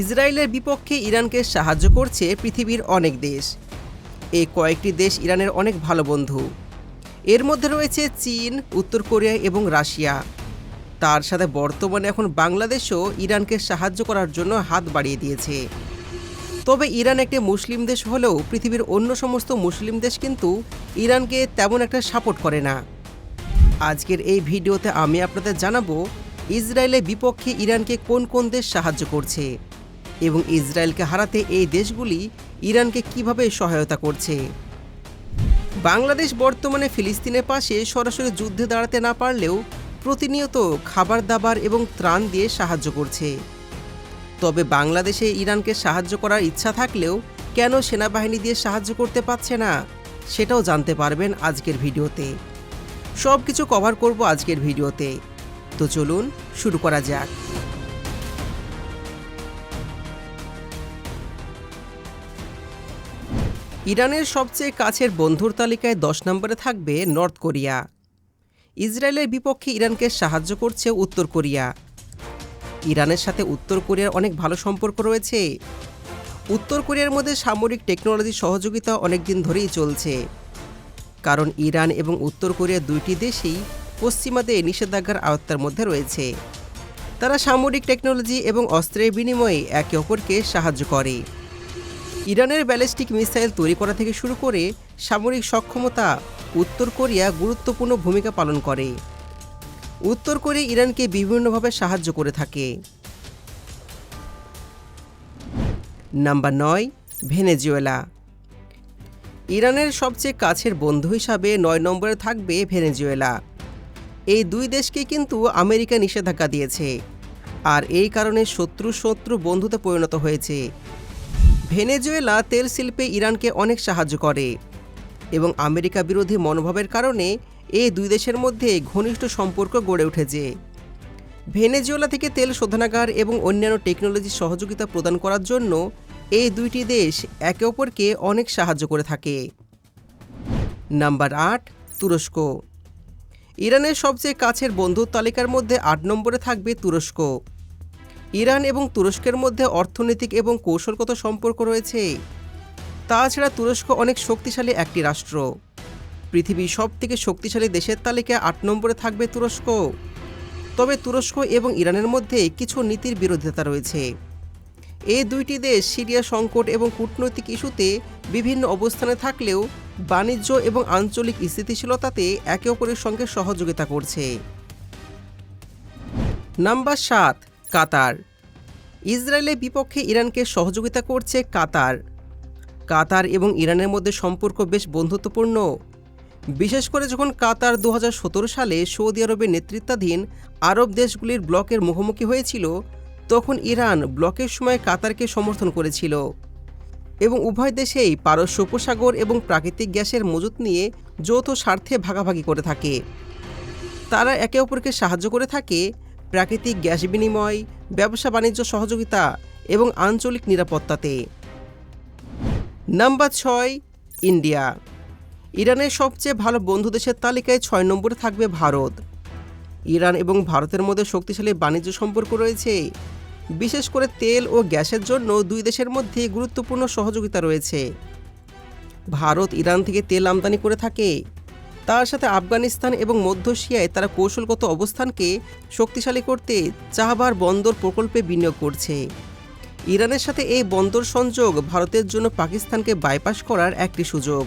ইসরায়েলের বিপক্ষে ইরানকে সাহায্য করছে পৃথিবীর অনেক দেশ। এই কয়েকটি দেশ ইরানের অনেক ভালো বন্ধু। এর মধ্যে রয়েছে চীন, উত্তর কোরিয়া এবং রাশিয়া। তার সাথে বর্তমানে এখন বাংলাদেশও ইরানকে সাহায্য করার জন্য হাত বাড়িয়ে দিয়েছে। তবে ইরান একটি মুসলিম দেশ হলেও পৃথিবীর অন্য সমস্ত মুসলিম দেশ কিন্তু ইরানকে তেমন একটা সাপোর্ট করে না। আজকের এই ভিডিওতে আমি আপনাদের জানাব, ইসরায়েলের বিপক্ষে ইরানকে কোন কোন দেশ সাহায্য করছে। এবং ইসরায়েলকে হারাতে এই দেশগুলি ইরানকে কীভাবে সহায়তা করছে? বাংলাদেশ বর্তমানে ফিলিস্তিনের পাশে সরাসরি যুদ্ধে দাঁড়াতে না পারলেও প্রতিনিয়ত খাবার দাবার এবং ত্রাণ দিয়ে সাহায্য করছে। তবে বাংলাদেশে ইরানকে সাহায্য করার ইচ্ছা থাকলেও কেন সেনাবাহিনী দিয়ে সাহায্য করতে পারছে না, সেটাও জানতে পারবেন আজকের ভিডিওতে। সব কিছু কভার করব আজকের ভিডিওতে। তো চলুন শুরু করা যাক। ইরানের সবচেয়ে কাছের বন্ধুর তালিকায় দশ নম্বরে থাকবে নর্থ কোরিয়া। ইসরায়েলের বিপক্ষে ইরানকে সাহায্য করছে উত্তর কোরিয়া। ইরানের সাথে উত্তর কোরিয়ার অনেক ভালো সম্পর্ক রয়েছে। উত্তর কোরিয়ার মধ্যে সামরিক টেকনোলজি সহযোগিতা অনেক দিন ধরেই চলছে। কারণ ইরান এবং উত্তর কোরিয়া দুইটি দেশই পশ্চিমাতে নিষেধাজ্ঞার আওতার মধ্যে রয়েছে। তারা সামরিক টেকনোলজি এবং অস্ত্রের বিনিময়ে একে অপরকে সাহায্য করে। ইরানের ব্যালিস্টিক মিসাইল তৈরি করা থেকে শুরু করে সামরিক সক্ষমতা উত্তর কোরিয়া গুরুত্বপূর্ণ ভূমিকা পালন করে। উত্তর কোরিয়া ইরানকে বিভিন্নভাবে সাহায্য করে থাকে। নাম্বার নয়, ভেনেজুয়েলা। ইরানের সবচেয়ে কাছের বন্ধু হিসাবে নয় নম্বরে থাকবে ভেনেজুয়েলা। এই দুই দেশকে কিন্তু আমেরিকা নিষেধাজ্ঞা দিয়েছে। আর এই কারণে শত্রু শত্রু বন্ধুতে পরিণত হয়েছে। ভেনেজুয়েলা তেল শিল্পে ইরানকে অনেক সাহায্য করে এবং আমেরিকা বিরোধী মনোভাবের কারণে এই দুই দেশের মধ্যে ঘনিষ্ঠ সম্পর্ক গড়ে উঠেছে। ভেনেজুয়েলা থেকে তেল শোধনাগার এবং অন্যান্য টেকনোলজি সহযোগিতা প্রদান করার জন্য এই দুইটি দেশ একে অপরকে অনেক সাহায্য করে থাকে। নাম্বার আট, তুরস্ক। ইরানের সবচেয়ে কাছের বন্ধুর তালিকার মধ্যে আট নম্বরে থাকবে তুরস্ক। ইরান এবং তুরস্কের মধ্যে অর্থনৈতিক এবং কৌশলগত সম্পর্ক রয়েছে। তাছাড়া তুরস্ক অনেক শক্তিশালী একটি রাষ্ট্র। পৃথিবীর সব থেকে শক্তিশালী দেশের তালিকায় আট নম্বরে থাকবে তুরস্ক। তবে তুরস্ক এবং ইরানের মধ্যে কিছু নীতির বিরোধিতা রয়েছে। এই দুইটি দেশ সিরিয়া সংকট এবং কূটনৈতিক ইস্যুতে বিভিন্ন অবস্থানে থাকলেও বাণিজ্য এবং আঞ্চলিক স্থিতিশীলতাতে একে অপরের সঙ্গে সহযোগিতা করছে। নাম্বার সাত কাতার। ইসরায়েলের বিপক্ষে ইরানকে সহযোগিতা করছে কাতার। কাতার এবং ইরানের মধ্যে সম্পর্ক বেশ বন্ধুত্বপূর্ণ। বিশেষ করে যখন কাতার দু হাজার সতেরো সালে সৌদি আরবের নেতৃত্বাধীন আরব দেশগুলির ব্লকের মুখোমুখি হয়েছিল, তখন ইরান ব্লকের সময় কাতারকে সমর্থন করেছিল এবং উভয় দেশেই পারস্য উপসাগর এবং প্রাকৃতিক গ্যাসের মজুত নিয়ে যৌথ স্বার্থে ভাগাভাগি করে থাকে। তারা একে অপরকে সাহায্য করে থাকে প্রাকৃতিক গ্যাস বিনিময়, ব্যবসা বাণিজ্য সহযোগিতা এবং আঞ্চলিক নিরাপত্তাতে। নাম্বার ছয়, ইন্ডিয়া। ইরানের সবচেয়ে ভালো বন্ধু দেশের তালিকায় ছয় নম্বরে থাকবে ভারত। ইরান এবং ভারতের মধ্যে শক্তিশালী বাণিজ্য সম্পর্ক রয়েছে। বিশেষ করে তেল ও গ্যাসের জন্য দুই দেশের মধ্যে গুরুত্বপূর্ণ সহযোগিতা রয়েছে। ভারত ইরান থেকে তেল আমদানি করে থাকে। তার সাথে আফগানিস্তান এবং মধ্য এশিয়ায় তারা কৌশলগত অবস্থানকে শক্তিশালী করতে চাহবার বন্দর প্রকল্পে বিনিয়োগ করছে। ইরানের সাথে এই বন্দর সংযোগ ভারতের জন্য পাকিস্তানকে বাইপাস করার একটি সুযোগ।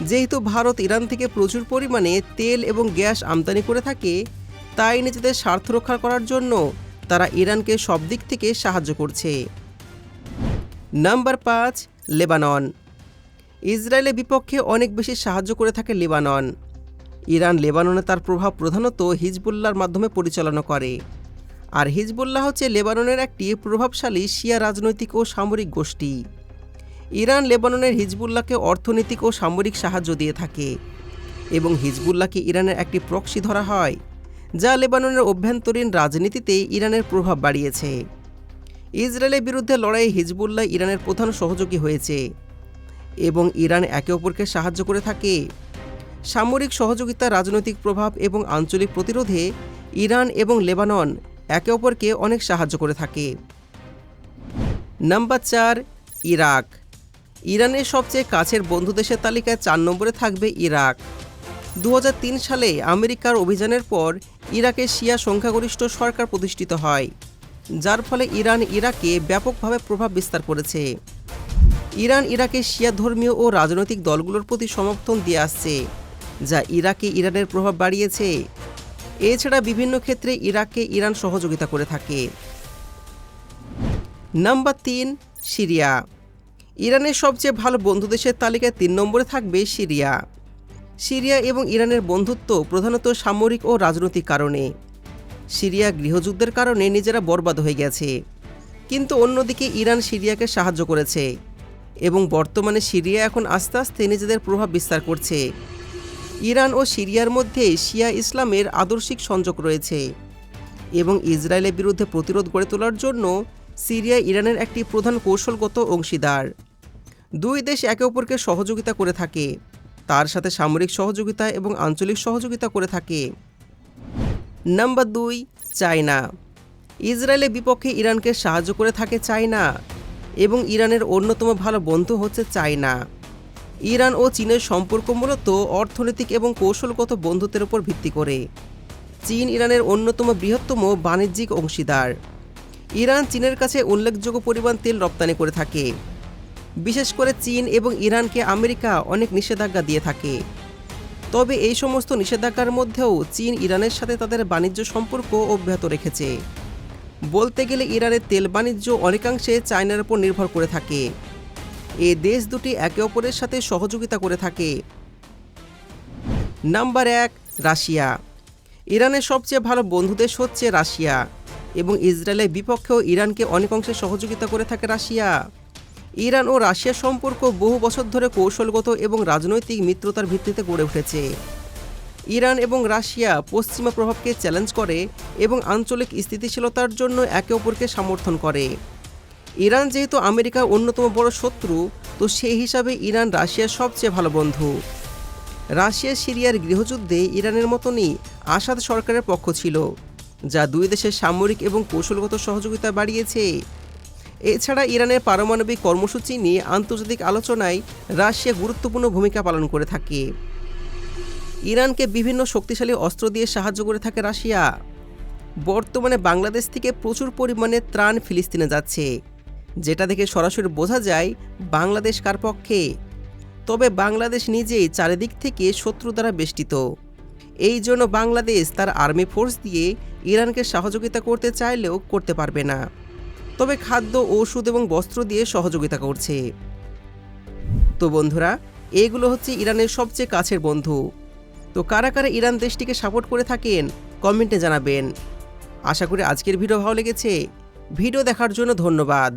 যেহেতু ভারত ইরান থেকে প্রচুর পরিমাণে তেল এবং গ্যাস আমদানি করে থাকে, তাই নিজেদের স্বার্থ রক্ষা করার জন্য তারা ইরানকে সব দিক থেকে সাহায্য করছে। নাম্বার পাঁচ, লেবানন। ইসরায়েলের বিপক্ষে অনেক বেশি সাহায্য করে থাকে লেবানন। ইরান লেবাননে তার প্রভাব প্রধানত হিজবুল্লার মাধ্যমে পরিচালনা করে। আর হিজবুল্লাহ হচ্ছে লেবাননের একটি প্রভাবশালী শিয়া রাজনৈতিক ও সামরিক গোষ্ঠী। ইরান লেবাননের হিজবুল্লাহকে অর্থনৈতিক ও সামরিক সাহায্য দিয়ে থাকে এবং হিজবুল্লাহকে ইরানের একটি প্রক্সি ধরা হয়, যা লেবাননের অভ্যন্তরীণ রাজনীতিতে ইরানের প্রভাব বাড়িয়েছে। ইসরায়েলের বিরুদ্ধে লড়াইয়ে হিজবুল্লাহ ইরানের প্রধান সহযোগী হয়েছে। এবং ইরান একে অপরকে সাহায্য করে থাকে। সামরিক সহযোগিতা, রাজনৈতিক প্রভাব এবং আঞ্চলিক প্রতিরোধে ইরান এবং লেবানন একে অপরকে অনেক সাহায্য করে থাকে। নাম্বার চার, ইরাক। ইরানের সবচেয়ে কাছের বন্ধু দেশের তালিকায় চার নম্বরে থাকবে ইরাক। দু হাজার তিন সালে আমেরিকার অভিযানের পর ইরাকে শিয়া সংখ্যাগরিষ্ঠ সরকার প্রতিষ্ঠিত হয়, যার ফলে ইরান ইরাকে ব্যাপকভাবে প্রভাব বিস্তার করেছে। ইরান ইরাকে শিয়া ধর্মীয় ও রাজনৈতিক দলগুলোর প্রতি সমর্থন দিয়ে আসছে, যা ইরাকে ইরানের প্রভাব বাড়িয়েছে। এছাড়া বিভিন্ন ক্ষেত্রে ইরাককে ইরান সহযোগিতা করে থাকে। নাম্বার তিন, সিরিয়া। ইরানের সবচেয়ে ভালো বন্ধু দেশের তালিকায় তিন নম্বরে থাকবে সিরিয়া। সিরিয়া এবং ইরানের বন্ধুত্ব প্রধানত সামরিক ও রাজনৈতিক কারণে। সিরিয়া গৃহযুদ্ধের কারণে নিজেরা বরবাদ হয়ে গেছে। কিন্তু অন্যদিকে ইরান সিরিয়াকে সাহায্য করেছে। এবং বর্তমানে সিরিয়া এখন আস্তে আস্তে নিজেদের প্রভাব বিস্তার করছে। ইরান ও সিরিয়ার মধ্যে শিয়া ইসলামের আদর্শিক সংযোগ রয়েছে এবং ইসরায়েলের বিরুদ্ধে প্রতিরোধ গড়ে তোলার জন্য সিরিয়া ইরানের একটি প্রধান কৌশলগত অংশীদার। দুই দেশ একে অপরকে সহযোগিতা করে থাকে, তার সাথে সামরিক সহযোগিতা এবং আঞ্চলিক সহযোগিতা করে থাকে। নাম্বার দুই, চায়না। ইসরায়েলের বিপক্ষে ইরানকে সাহায্য করে থাকে চায়না। এবং ইরানের অন্যতম ভালো বন্ধু হচ্ছে চায়না। ইরান ও চীনের সম্পর্ক মূলত অর্থনৈতিক এবং কৌশলগত বন্ধুত্বের উপর ভিত্তি করে। চীন ইরানের অন্যতম বৃহত্তম বাণিজ্যিক অংশীদার। ইরান চীনের কাছে উল্লেখযোগ্য পরিমাণ তেল রপ্তানি করে থাকে। বিশেষ করে চীন এবং ইরানকে আমেরিকা অনেক নিষেধাজ্ঞা দিয়ে থাকে। তবে এই সমস্ত নিষেধাজ্ঞার মধ্যেও চীন ইরানের সাথে তাদের বাণিজ্য সম্পর্ক অব্যাহত রেখেছে। বলতে গেলে ইরানের তেল বাণিজ্য অনেকাংশে চায়নার উপর নির্ভর করে থাকে। এ দেশ দুটি একে অপরের সাথে সহযোগিতা করে থাকে। নাম্বার এক, রাশিয়া। ইরানের সবচেয়ে ভালো বন্ধু দেশ হচ্ছে রাশিয়া এবং ইসরায়েলের বিপক্ষেও ইরানকে অনেক অংশে সহযোগিতা করে থাকে রাশিয়া। ইরান ও রাশিয়ার সম্পর্ক বহু বছর ধরে কৌশলগত এবং রাজনৈতিক মিত্রতার ভিত্তিতে গড়ে উঠেছে। ইরান এবং রাশিয়া পশ্চিমা প্রভাবকে চ্যালেঞ্জ করে এবং আঞ্চলিক স্থিতিশীলতার জন্য একে অপরকে সমর্থন করে। ইরান যেহেতু আমেরিকার অন্যতম বড় শত্রু, তো সেই হিসাবে ইরান রাশিয়ার সবচেয়ে ভালো বন্ধু। রাশিয়া সিরিয়ার গৃহযুদ্ধে ইরানের মতনই আসাদ সরকারের পক্ষ ছিল, যা দুই দেশের সামরিক এবং কৌশলগত সহযোগিতা বাড়িয়েছে। এছাড়া ইরানের পারমাণবিক কর্মসূচি নিয়ে আন্তর্জাতিক আলোচনায় রাশিয়া গুরুত্বপূর্ণ ভূমিকা পালন করে থাকে। ইরানকে বিভিন্ন শক্তিশালী অস্ত্র দিয়ে সাহায্য করে থাকে রাশিয়া। বর্তমানে বাংলাদেশ থেকে প্রচুর পরিমাণে ত্রাণ ফিলিস্তিনে যাচ্ছে, যেটা দেখে সরাসরি বোঝা যায় বাংলাদেশ কার পক্ষে। তবে বাংলাদেশ নিজেই চারিদিক থেকে শত্রু দ্বারা বেষ্টিত। এই জন্য বাংলাদেশ তার আর্মি ফোর্স দিয়ে ইরানকে সহযোগিতা করতে চাইলেও করতে পারবে না। তবে খাদ্য, ওষুধ এবং বস্ত্র দিয়ে সহযোগিতা করছে। তো বন্ধুরা, এগুলো হচ্ছে ইরানের সবচেয়ে কাছের বন্ধু। তো কারা কারা ইরান দেশটিকে সাপোর্ট করে থাকেন কমেন্টে জানাবেন। আশা করি আজকের ভিডিও ভালো লেগেছে। ভিডিও দেখার জন্য ধন্যবাদ।